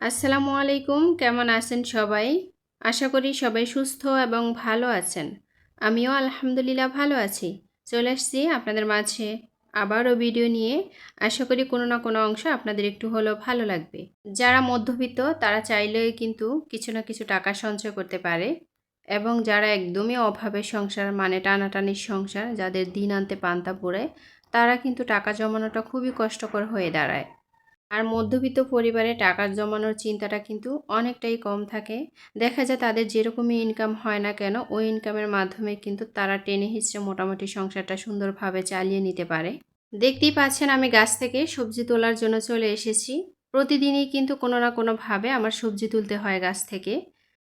আসসালামু আলাইকুম, কেমন আছেন সবাই? আশা করি সবাই সুস্থ এবং ভালো আছেন। আমিও আলহামদুলিল্লাহ ভালো আছি। চলে আসছি আপনাদের মাঝে আবারও ভিডিও নিয়ে। আশা করি কোনো না কোনো অংশ আপনাদের একটু হলেও ভালো লাগবে। যারা মধ্যবিত্ত, তারা চাইলেই কিন্তু কিছু না কিছু টাকা সঞ্চয় করতে পারে এবং যারা একদমই অভাবের সংসার মানে টানাটানির সংসার, যাদের দিন আনতে পান্তা পড়ে তারা কিন্তু টাকা জমানোটা খুবই কষ্টকর হয়ে দাঁড়ায়। আর মধ্যবিত্ত পরিবারে টাকা জমানোর চিন্তাটা কিন্তু অনেকটাই কম থাকে। দেখা যায় তাদের যেরকমই ইনকাম হয় না কেন, ওই ইনকামের মাধ্যমে কিন্তু তারা টেনে হিসেবে মোটামুটি সংসারটা সুন্দরভাবে চালিয়ে নিতে পারে। দেখতেই পাচ্ছেন আমি গাছ থেকে সবজি তোলার জন্য চলে এসেছি। প্রতিদিনই কিন্তু কোনো না কোনোভাবে আমার সবজি তুলতে হয় গাছ থেকে।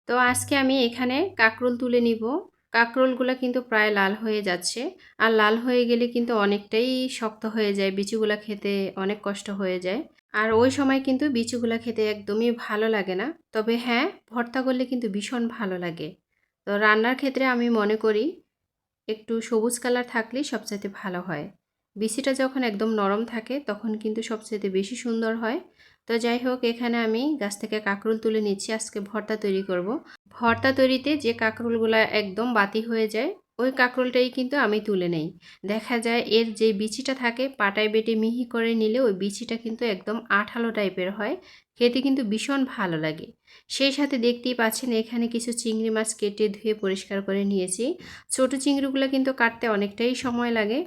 তো আজকে আমি এখানে কাকরোল তুলে নিব। কাকরোলগুলো কিন্তু প্রায় লাল হয়ে যাচ্ছে। আর লাল হয়ে গেলে কিন্তু অনেকটাই শক্ত হয়ে যায়, বিচুগুলো খেতে অনেক কষ্ট হয়ে যায়। আর ওই সময় কিন্তু বিচুগুলা খেতে একদমই ভালো লাগে না। তবে হ্যাঁ ভর্তা করলে কিন্তু ভীষণ ভালো লাগে। তো রান্নার ক্ষেত্রে আমি মনে করি একটু সবুজ কালার থাকলেই সবচাইতে ভালো হয়। বিচিটা যখন একদম নরম থাকে, তখন কিন্তু সবচাইতে বেশি সুন্দর হয়। তো যাই হোক, এখানে আমি গাছ থেকে কাঁকরোল তুলে নিচ্ছি। আজকে ভর্তা তৈরি করব। ভর্তা তৈরিতে যে কাঁকরোলগুলো একদম বাতি হয়ে যায় ওই কাঁকরোলটাই কিন্তু আমি তুলে নেই। দেখা যায় এর যে বিচিটা থাকে, পাটায় বেটে মিহি করে নিলে ওই বিচিটা কিন্তু একদম আঠালো টাইপের হয়। খেতে কিন্তু ভীষণ ভালো লাগে। সেই সাথে দেখতেই পাচ্ছেন এখানে কিছু চিংড়ি মাছ কেটে ধুয়ে পরিষ্কার করে নিয়েছি। ছোটো চিংড়িগুলো কিন্তু কাটতে অনেকটাই সময় লাগে।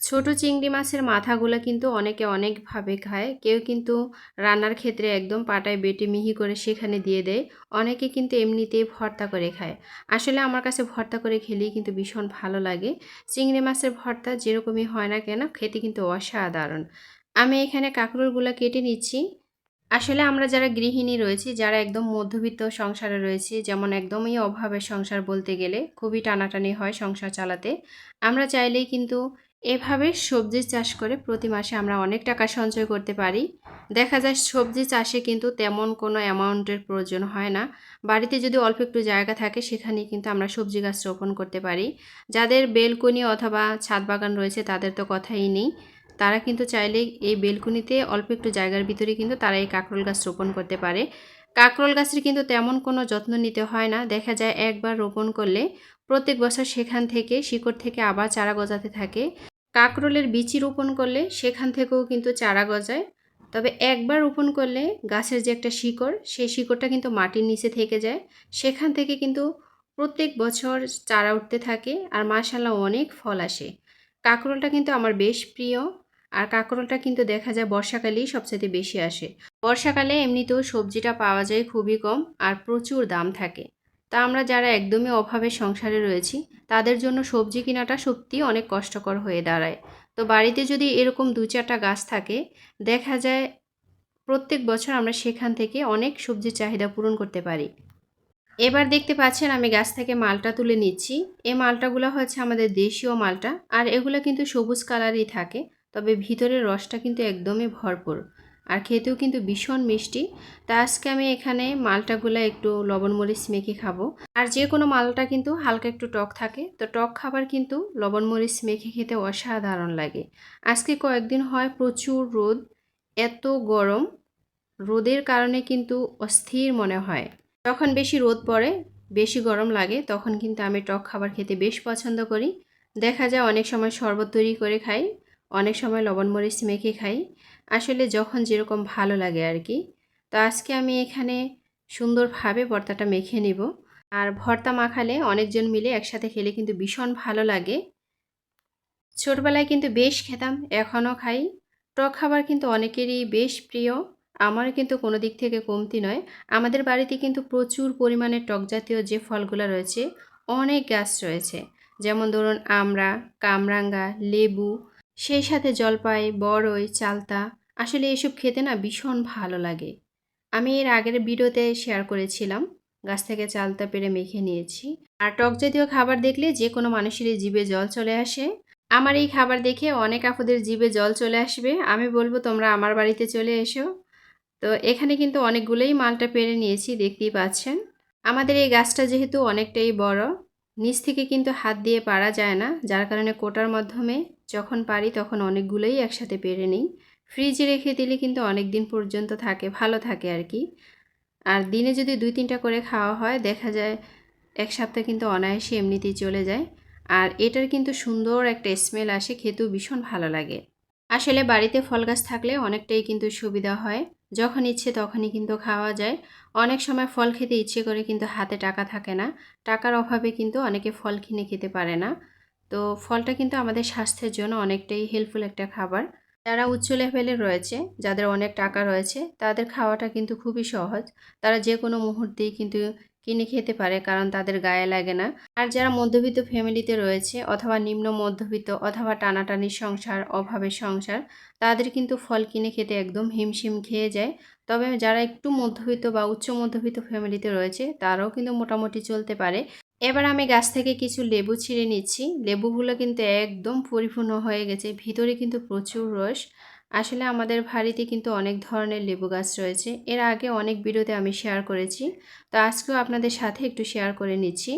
ছোট চিংড়ি মাছের মাথাগুলো কিন্তু অনেকে অনেকভাবে খায়। কেউ কিন্তু রান্নার ক্ষেত্রে একদম পাটায় বেটে মিহি করে সেখানে দিয়ে দেয়। অনেকে কিন্তু এমনিতেই ভর্তা করে খায়। আসলে আমার কাছে ভর্তা করে খেলেই কিন্তু ভীষণ ভালো লাগে। চিংড়ি মাছের ভর্তা যেরকমই হয় না কেন, খেতে কিন্তু অসাধারণ। আমি এখানে কাঁকরোলগুলো কেটে নিচ্ছি। আসলে আমরা যারা গৃহিণী রয়েছি, যারা একদম মধ্যবিত্ত সংসারে রয়েছি, যেমন একদমই অভাবের সংসার বলতে গেলে খুবই টানাটানি হয় সংসার চালাতে। আমরা চাইলেই কিন্তু এভাবে সবজি চাষ করে প্রতি মাসে আমরা অনেক টাকা সঞ্চয় করতে পারি। দেখা যায় সবজি চাষে কিন্তু তেমন কোনো অ্যামাউন্টের প্রয়োজন হয় না। বাড়িতে যদি অল্প একটু জায়গা থাকে সেখানে কিন্তু আমরা সবজি গাছ রোপণ করতে পারি। যাদের বেলকনি অথবা ছাদ বাগান রয়েছে, তাদের তো কথাই নেই। তারা কিন্তু চাইলে এই বেলকুনিতে অল্প একটু জায়গার ভিতরে কিন্তু তারা এই কাঁকরোল গাছ রোপণ করতে পারে। কাঁকরোল গাছের কিন্তু তেমন কোনো যত্ন নিতে হয় না। দেখা যায় একবার রোপণ করলে প্রত্যেক বছর সেখান থেকে, শিকড় থেকে আবার চারা গজাতে থাকে। কাঁকরোলের বিচি রোপণ করলে সেখান থেকেও কিন্তু চারা গজায়। তবে একবার রোপণ করলে গাছের যে একটা শিকড়, সেই শিকড়টা কিন্তু মাটির নিচে থেকে যায়। সেখান থেকে কিন্তু প্রত্যেক বছর চারা উঠতে থাকে আর মাশাল্লাহ অনেক ফল আসে। কাঁকরোলটা কিন্তু আমার বেশ প্রিয় আর কাঁকরোলটা কিন্তু দেখা যায় বর্ষাকালেই সবচেয়ে বেশি আসে। বর্ষাকালে এমনিতেও সবজিটা পাওয়া যায় খুবই কম আর প্রচুর দাম থাকে। তা আমরা যারা একদমই অভাবে সংসারে রয়েছি, তাদের জন্য সবজি কেনাটা সত্যিই অনেক কষ্টকর হয়ে দাঁড়ায়। তো বাড়িতে যদি এরকম দু চারটা গাছ থাকে, দেখা যায় প্রত্যেক বছর আমরা সেখান থেকে অনেক সবজির চাহিদা পূরণ করতে পারি। এবার দেখতে পাচ্ছেন আমি গাছ থেকে মালটা তুলে নিচ্ছি। এই মালটাগুলো হচ্ছে আমাদের দেশীয় মালটা, আর এগুলো কিন্তু সবুজ কালারই থাকে, তবে ভিতরের রসটা কিন্তু একদমই ভরপুর। আর খেতেও কিন্তু ভীষণ মিষ্টি। তা আজকে আমি এখানে মালটাগুলো একটু লবণ মরিচ মেখে খাব। আর যে কোনো মালটা কিন্তু হালকা একটু টক থাকে। তো টক খাবার কিন্তু লবণ মরিচ মেখে খেতে অসাধারণ লাগে। আজকে কয়েকদিন হয় প্রচুর রোদ, এত গরম। রোদের কারণে কিন্তু অস্থির মনে হয়। যখন বেশি রোদ পড়ে, বেশি গরম লাগে, তখন কিন্তু আমি টক খাবার খেতে বেশ পছন্দ করি। দেখা যায় অনেক সময় শরবত তৈরি করে খাই। অনেক সময় লবণ মরিচ মেখে খাই। আসলে যখন যেরকম ভালো লাগে আর কি তো আজকে আমি এখানে সুন্দরভাবে ভর্তাটা মেখে নেব। আর ভর্তা মাখালে অনেকজন মিলে একসাথে খেলে কিন্তু ভীষণ ভালো লাগে। ছোটবেলায় কিন্তু বেশ খেতাম, এখনও খাই। টক খাবার কিন্তু অনেকেরই বেশ প্রিয়। আমার কিন্তু কোনো দিক থেকে কমতি নয়। আমাদের বাড়িতে কিন্তু প্রচুর পরিমাণে টক জাতীয় যে ফলগুলো রয়েছে, অনেক গাছ রয়েছে। যেমন ধরুন আমড়া কামরাঙ্গা, লেবু সেই সাথে জলপাই, বড়ই, চালতা, আসলে এসব খেতে না ভীষণ ভালো লাগে। আমি এর আগের ভিডিওতে শেয়ার করেছিলাম, গাছ থেকে চালতা পেরে মেখে নিয়েছি। আর টক জাতীয় খাবার দেখলে যে কোনো মানুষেরই জিভে জল চলে আসে। আমার এই খাবার দেখে অনেক আপুদের জিভে জল চলে আসবে, আমি বলব তোমরা আমার বাড়িতে চলে এসো। তো এখানে কিন্তু অনেকগুলোই মালটা পেরে নিয়েছি, দেখতেই পাচ্ছেন। আমাদের এই গাছটা যেহেতু অনেকটাই বড়, নিচ থেকে কিন্তু হাত দিয়ে পারা যায় না, যার কারণে কোটার মাধ্যমে যখন পারি তখন অনেকগুলোই একসাথে পেরে নিই। ফ্রিজে রেখে দিলে কিন্তু অনেক দিন পর্যন্ত থাকে, ভালো থাকে আর কি। আর দিনে যদি দুই তিনটা করে খাওয়া হয়, দেখা যায় এক সপ্তাহ কিন্তু অনায়াসে এমনিতেই চলে যায়। আর এটার কিন্তু সুন্দর একটা স্মেল আসে, খেতেও ভীষণ ভালো লাগে। আসলে বাড়িতে ফল গাছ থাকলে অনেকটাই কিন্তু সুবিধা হয়। যখন ইচ্ছে তখনই কিন্তু খাওয়া যায়। অনেক সময় ফল খেতে ইচ্ছে করে কিন্তু হাতে টাকা থাকে না। টাকার অভাবে কিন্তু অনেকে ফল কিনে খেতে পারে না। তো ফলটা কিন্তু আমাদের স্বাস্থ্যের জন্য অনেকটাই হেল্পফুল একটা খাবার। যারা উচ্চ লেভেলের রয়েছে, যাদের অনেক টাকা রয়েছে, তাদের খাওয়াটা কিন্তু খুবই সহজ। তারা যে কোনো মুহূর্তেই কিন্তু কিনে খেতে পারে, কারণ তাদের গায়ে লাগে না। আর যারা মধ্যবিত্ত ফ্যামিলিতে রয়েছে, অথবা নিম্ন মধ্যবিত্ত অথবা টানাটানির সংসার, অভাবের সংসার, তাদের কিন্তু ফল কিনে খেতে একদম হিমশিম খেয়ে যায়। তবে যারা একটু মধ্যবিত্ত বা উচ্চ মধ্যবিত্ত ফ্যামিলিতে রয়েছে, তারাও কিন্তু মোটামুটি চলতে পারে। এবার আমি গাছ থেকে কিছু লেবু ছিঁড়ে নিচ্ছি। লেবুগুলো কিন্তু একদম পরিপূর্ণ হয়ে গেছে। ভিতরে কিন্তু প্রচুর রস। আসলে আমাদের বাড়িতে কিন্তু অনেক ধরনের লেবু গাছ রয়েছে। এর আগে অনেক ভিডিওতে আমি শেয়ার করেছি। তো আজকেও আপনাদের সাথে একটু শেয়ার করে নিচ্ছি।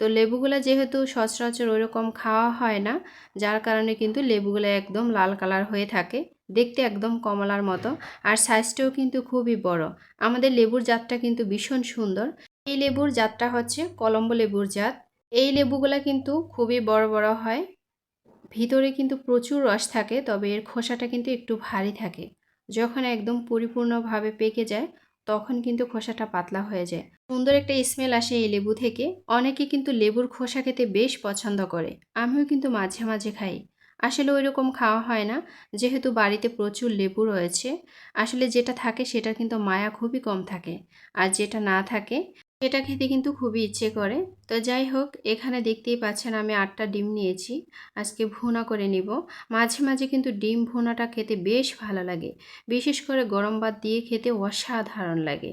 তো লেবুগুলো যেহেতু সচরাচর ওইরকম খাওয়া হয় না, যার কারণে কিন্তু লেবুগুলো একদম লাল কালার হয়ে থাকে। দেখতে একদম কমলার মতো। আর সাইজটাও কিন্তু খুবই বড়। আমাদের লেবুর জাতটা কিন্তু ভীষণ সুন্দর। এই লেবুর জাতটা হচ্ছে কলম্বো লেবুর জাত। এই লেবুগুলো কিন্তু খুবই বড় বড় হয়। ভিতরে কিন্তু প্রচুর রস থাকে, তবে এর খোসাটা কিন্তু একটু ভারী থাকে। যখন একদম পরিপূর্ণভাবে পেকে যায়, তখন কিন্তু খোসাটা পাতলা হয়ে যায়। সুন্দর একটা স্মেল আসে এই লেবু থেকে। অনেকে কিন্তু লেবুর খোসা খেতে বেশ পছন্দ করে। আমিও কিন্তু মাঝে মাঝে খাই। আসলে ওই রকম খাওয়া হয় না, যেহেতু বাড়িতে প্রচুর লেবু রয়েছে। আসলে যেটা থাকে সেটা কিন্তু মায়া খুবই কম থাকে। আর যেটা না থাকে সেটা খেতে কিন্তু খুবই ইচ্ছে করে। তো যাই হোক, এখানে দেখতেই পাচ্ছেন আমি আটটা ডিম নিয়েছি। আজকে ভুনা করে নিব। মাঝে মাঝে কিন্তু ডিম ভুনাটা খেতে বেশ ভালো লাগে। বিশেষ করে গরম ভাত দিয়ে খেতে অসাধারণ লাগে।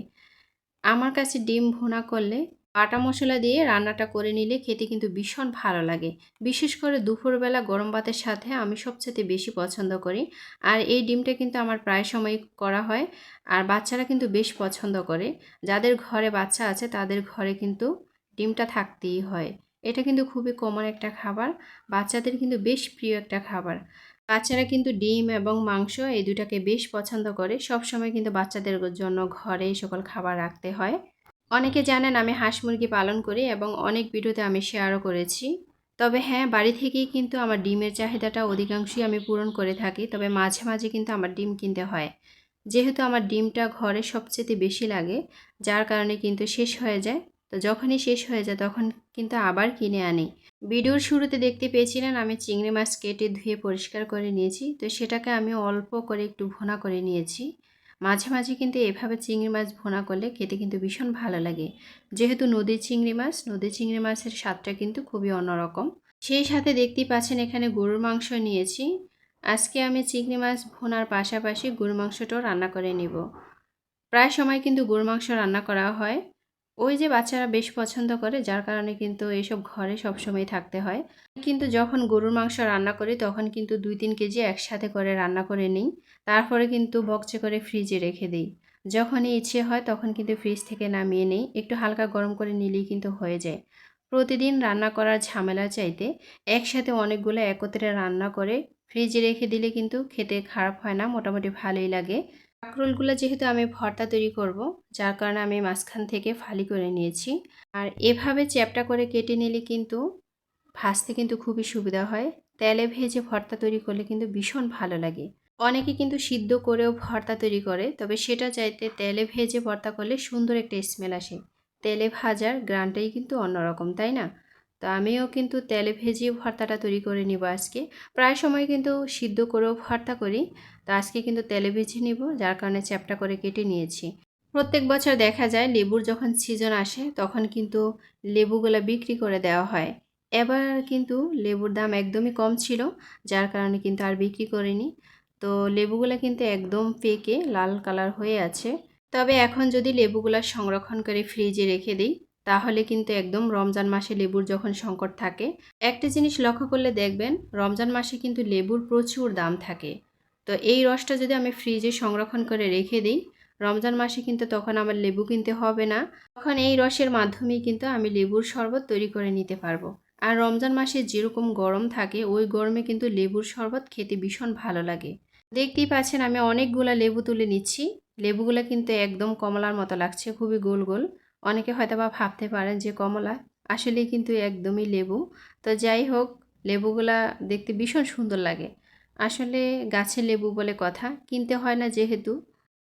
আমার কাছে ডিম ভুনা করলে বাটা মশলা দিয়ে রান্নাটা করে নিলে খেতে কিন্তু ভীষণ ভালো লাগে। বিশেষ করে দুপুরবেলা গরম ভাতের সাথে আমি সবচেয়ে বেশি পছন্দ করি। আর এই ডিমটা কিন্তু আমার প্রায় সময় করা হয়। আর বাচ্চারা কিন্তু বেশ পছন্দ করে। যাদের ঘরে বাচ্চা আছে তাদের ঘরে কিন্তু ডিমটা থাকতেই হয়। এটা কিন্তু খুবই কমন একটা খাবার। বাচ্চাদের কিন্তু বেশ প্রিয় একটা খাবার। বাচ্চারা কিন্তু ডিম এবং মাংস এই দুটাকে বেশ পছন্দ করে। সব সময় কিন্তু বাচ্চাদের জন্য ঘরে সকল খাবার রাখতে হয়। অনেকে জানেন আমি হাঁস মুরগি পালন করি এবং অনেক ভিডিওতে আমি শেয়ারও করেছি। তবে হ্যাঁ বাড়ি থেকেই কিন্তু আমার ডিমের চাহিদাটা অধিকাংশই আমি পূরণ করে থাকি, তবে মাঝে মাঝে কিন্তু আমার ডিম কিনতে হয়। যেহেতু আমার ডিমটা ঘরে সবচেয়ে বেশি লাগে, যার কারণে কিন্তু শেষ হয়ে যায়। তো যখনই শেষ হয়ে যায়, তখন কিন্তু আবার কিনে আনি। ভিডিওর শুরুতে দেখতে পেয়েছিলেন আমি চিংড়ি মাছ কেটে ধুয়ে পরিষ্কার করে নিয়েছি, তো সেটাকে আমি অল্প করে একটু ভোনা করে নিয়েছি। মাঝে মাঝে কিন্তু এভাবে চিংড়ি মাছ ভোনা করলে খেতে কিন্তু ভীষণ ভালো লাগে। যেহেতু নদীর চিংড়ি মাছ, নদীর চিংড়ি মাছের স্বাদটা কিন্তু খুবই অন্যরকম। সেই সাথে দেখতেই পাচ্ছেন এখানে গরুর মাংস নিয়েছি। আজকে আমি চিংড়ি মাছ ভোনার পাশাপাশি গরুর মাংসটাও রান্না করে নিব। প্রায় সময় কিন্তু গরুর মাংস রান্না করা হয়। ওই যে বাচ্চারা বেশ পছন্দ করে, যার কারণে কিন্তু এইসব ঘরে সবসময় থাকতে হয়। কিন্তু যখন গরুর মাংস রান্না করি, তখন কিন্তু দুই তিন কেজি একসাথে করে রান্না করে নিই। তারপরে কিন্তু বক্সে করে ফ্রিজে রেখে দিই। যখনই ইচ্ছে হয় তখন কিন্তু ফ্রিজ থেকে নামিয়ে নিই। একটু হালকা গরম করে নিলেই কিন্তু হয়ে যায়। প্রতিদিন রান্না করার ঝামেলা চাইতে একসাথে অনেকগুলো একত্রে রান্না করে ফ্রিজে রেখে দিলে কিন্তু খেতে খারাপ হয় না, মোটামুটি ভালোই লাগে। কাঁকরোলগুলো যেহেতু আমি ভর্তা তৈরি করব, যার কারণে আমি মাঝখান থেকে ফালি করে নিয়েছি। আর এভাবে চ্যাপটা করে কেটে নিলে কিন্তু ভাজতে কিন্তু খুবই সুবিধা হয়। তেলে ভেজে ভর্তা তৈরি করলে কিন্তু ভীষণ ভালো লাগে। অনেকে কিন্তু সিদ্ধ করেও ভর্তা তৈরি করে, তবে সেটা চাইতে তেলে ভেজে ভর্তা করলে সুন্দর একটা স্মেল আসে। তেলে ভাজার গ্রানটাই কিন্তু অন্যরকম, তাই না? তো আমিও কিন্তু তেলে ভেজিয়ে ভর্তাটা তৈরি করে নিব আজকে। প্রায় সময় কিন্তু সিদ্ধ করেও ভর্তা করি, তো আজকে কিন্তু তেলে ভেজে নিব, যার কারণে চ্যাপটা করে কেটে নিয়েছি। প্রত্যেক বছর দেখা যায় লেবুর যখন সিজন আসে, তখন কিন্তু লেবুগুলো বিক্রি করে দেওয়া হয়। এবার কিন্তু লেবুর দাম একদমই কম ছিল, যার কারণে কিন্তু আর বিক্রি করিনি। তো লেবুগুলো কিন্তু একদম পেকে লাল কালার হয়ে আছে। তবে এখন যদি লেবুগুলা সংরক্ষণ করে ফ্রিজে রেখে দিই, তাহলে কিন্তু একদম রমজান মাসে লেবুর যখন সংকট থাকে, একটা জিনিস লক্ষ্য করলে দেখবেন, রমজান মাসে কিন্তু লেবুর প্রচুর দাম থাকে। তো এই রসটা যদি আমি ফ্রিজে সংরক্ষণ করে রেখে দিই, রমজান মাসে কিন্তু তখন আমার লেবু কিনতে হবে না। তখন এই রসের মাধ্যমেই কিন্তু আমি লেবুর শরবত তৈরি করে নিতে পারব। আর রমজান মাসে যেরকম গরম থাকে, ওই গরমে কিন্তু লেবুর শরবত খেতে ভীষণ ভালো লাগে। দেখতেই পাচ্ছেন আমি অনেকগুলা লেবু তুলে নিচ্ছি। লেবুগুলো কিন্তু একদম কমলার মতো লাগছে, খুবই গোল গোল। অনেকে হয়তো বা ভাবতে পারেন যে কমলা আসলে কিন্তু একদমই লেবু। তো যাই হোক, লেবুগুলা দেখতে ভীষণ সুন্দর লাগে। আসলে গাছে লেবু বলে কথা, কিনতে হয় না যেহেতু।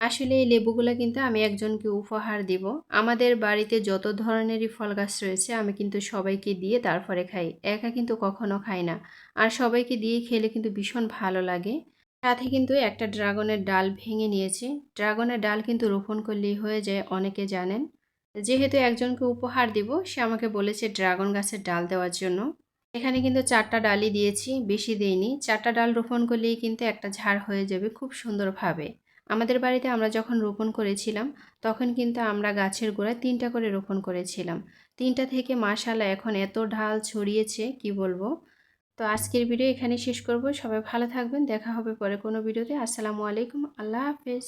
আসলে এই লেবুগুলো কিন্তু আমি একজনকে উপহার দিব। আমাদের বাড়িতে যত ধরনেরই ফল গাছ রয়েছে, আমি কিন্তু সবাইকে দিয়ে তারপরে খাই। একা কিন্তু কখনো খাই না। আর সবাইকে দিয়ে খেলে কিন্তু ভীষণ ভালো লাগে। সাথে কিন্তু একটা ড্রাগনের ডাল ভেঙে নিয়েছি। ড্রাগনের ডাল কিন্তু রোপণ করলেই হয়ে যায়, অনেকে জানেন। যেহেতু একজনকে উপহার দিব, সে আমাকে বলেছে ড্রাগন গাছের ডাল দেওয়ার জন্য। এখানে কিন্তু চারটা ডালই দিয়েছি, বেশি দেইনি। চারটা ডাল রোপণ করলেই কিন্তু একটা ঝাড় হয়ে যাবে খুব সুন্দরভাবে। আমাদের বাড়িতে আমরা যখন রোপণ করেছিলাম, তখন কিন্তু আমরা গাছের গোড়ায় তিনটা করে রোপণ করেছিলাম। তিনটা থেকে মাশাল্লাহ এখন এত ঢাল ছড়িয়েছে, কি বলব? তো আজকের ভিডিও এখানে শেষ করব। সবাই ভালো থাকবেন। দেখা হবে পরে কোনো ভিডিওতে। আসসালামু আলাইকুম। আল্লাহ হাফেজ।